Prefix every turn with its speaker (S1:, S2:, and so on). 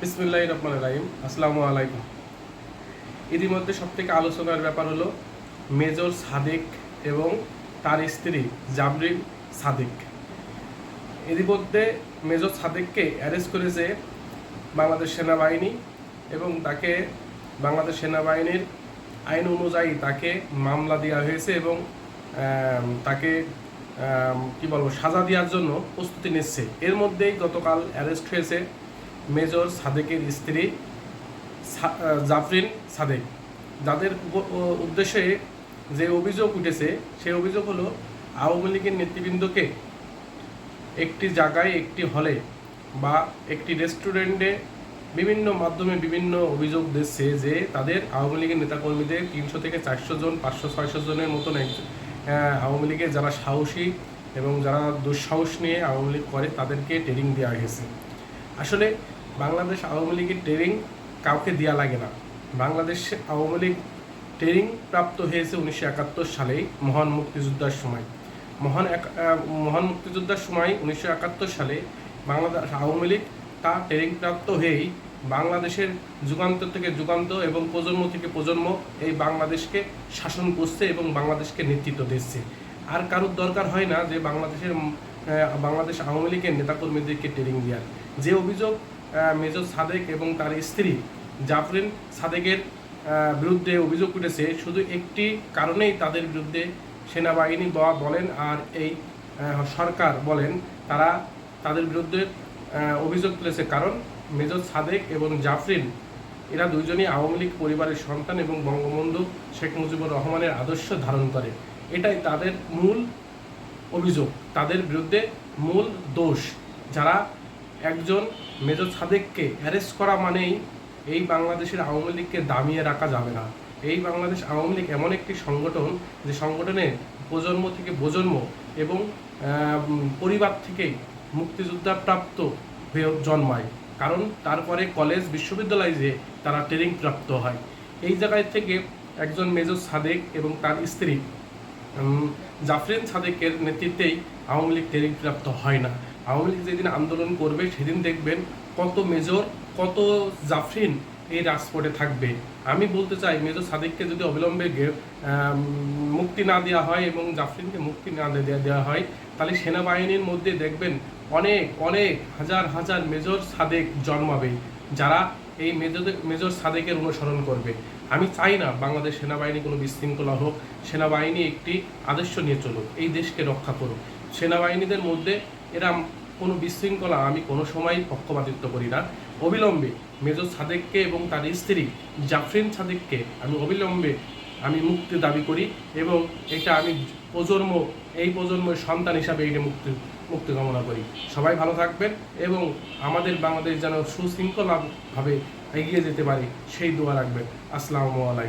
S1: বিসমুল্লাহ রহমান রাহিম, আসসালামু আলাইকুম। ইতিমধ্যে সব থেকে আলোচনার ব্যাপার হলো, মেজর সাদেক এবং তার স্ত্রী জাবরিন সাদেক। ইতিমধ্যে মেজর সাদেককে অ্যারেস্ট করেছে বাংলাদেশ সেনাবাহিনী এবং তাকে বাংলাদেশ সেনাবাহিনীর আইন অনুযায়ী তাকে মামলা দেওয়া হয়েছে এবং তাকে কি বলব, সাজা দেওয়ার জন্য প্রস্তুতি নিচ্ছে। এর মধ্যেই গতকাল অ্যারেস্ট হয়েছে মেজর সাদেকের স্ত্রী জাফরিন সাদেক। যাদের উদ্দেশ্যে যে অভিযোগ উঠেছে, সেই অভিযোগ হলো, আওয়ামী লীগের নেতৃবৃন্দকে একটি জায়গায়, একটি হলে বা একটি রেস্টুরেন্টে বিভিন্ন মাধ্যমে বিভিন্ন অভিযোগ দিচ্ছে যে তাদের আওয়ামী লীগের নেতাকর্মীদের তিনশো থেকে চারশো জন, পাঁচশো, ছয়শো জনের মতন এক- আওয়ামী লীগের যারা সাহসী এবং যারা দুঃসাহস নিয়ে আওয়ামী লীগ করে, তাদেরকে ট্রেনিং দেওয়া হয়েছে। আসলে বাংলাদেশ আওয়ামী লীগের ট্রেনিং কাউকে দেওয়া লাগে না। বাংলাদেশ আওয়ামী লীগ ট্রেনিং প্রাপ্ত হয়েছে উনিশশো একাত্তর সালেই, মহান মুক্তিযোদ্ধার সময়। মহান এক- মহান মুক্তিযোদ্ধার সময় উনিশশো একাত্তর সালে বাংলাদেশ আওয়ামী লীগ তা ট্রেনিং প্রাপ্ত হয়েই বাংলাদেশের যুগান্তর থেকে যুগান্ত এবং প্রজন্ম থেকে প্রজন্ম এই বাংলাদেশকে শাসন করছে এবং বাংলাদেশকে নেতৃত্ব দিচ্ছে। আর কারোর দরকার হয় না যে বাংলাদেশের বাংলাদেশ আওয়ামী লীগের নেতাকর্মীদেরকে ট্রেনিং দেওয়ার যে অভিযোগ মেজর সাদেক এবং তার স্ত্রী জাফরিন সাদেকের বিরুদ্ধে অভিযোগ উঠেছে। শুধু একটি কারণেই তাদের বিরুদ্ধে সেনাবাহিনী বা বলেন আর এই সরকার বলেন, তারা তাদের বিরুদ্ধে অভিযোগ তুলেছে। কারণ মেজর সাদেক এবং জাফরিন, এরা দুইজনই আওয়ামী লীগ পরিবারের সন্তান এবং বঙ্গবন্ধু শেখ মুজিবুর রহমানের আদর্শ ধারণ করে। এটাই তাদের মূল অভিযোগ। তাদের বিরুদ্ধে মূল দোষ। যারা একজন মেজর সাদেককে অ্যারেস্ট করা মানেই এই বাংলাদেশের আওয়ামী লীগকে দামিয়ে রাখা যাবে না। এই বাংলাদেশ আওয়ামী লীগ এমন একটি সংগঠন, যে সংগঠনে প্রজন্ম থেকে প্রজন্ম এবং পরিবার থেকেই মুক্তিযোদ্ধা প্রাপ্ত হয়ে জন্মায়। কারণ তারপরে কলেজ বিশ্ববিদ্যালয়ে যে তারা ট্রেনিং প্রাপ্ত হয়। এই জায়গায় থেকে একজন মেজর সাদেক এবং তার স্ত্রী জাফরিন সাদেকের নেতৃত্বেই আওয়ামী লীগ ট্রেনিং প্রাপ্ত হয় না। আওয়ামী লীগ যেদিন আন্দোলন করবে, সেদিন দেখবেন কত মেজর, কত জাফরিন এই রাজপথে থাকবে। আমি বলতে চাই, মেজর সাদেককে যদি অবিলম্বে মুক্তি না দেওয়া হয় এবং জাফরিনকে মুক্তি না দেওয়া হয়, তাহলে সেনাবাহিনীর মধ্যে দেখবেন অনেক অনেক হাজার হাজার মেজর সাদেক জন্মাবে, যারা এই মেজর মেজর সাদেকের অনুসরণ করবে। আমি চাই না বাংলাদেশ সেনাবাহিনী কোনো বিশৃঙ্খলা হোক, সেনাবাহিনী একটি আদর্শ নিয়ে চলুক, এই দেশকে রক্ষা করুক। সেনাবাহিনীদের মধ্যে এরা কোনো বিশৃঙ্খলা আমি কোনো সময় পক্ষপাতিত্ব করি না। অবিলম্বে মেজর সাদেককে এবং তার স্ত্রী জাফরিন সাদেককে আমি অবিলম্বে আমি মুক্তি দাবি করি এবং এটা আমি প্রজন্ম, এই প্রজন্মের সন্তান হিসাবে এটা মুক্তি মুক্তি কামনা করি। সবাই ভালো থাকবেন এবং আমাদের বাংলাদেশ যেন সুশৃঙ্খলাভাবে এগিয়ে যেতে পারে সেই দোয়া রাখবেন। আসসালামু আলাইকুম।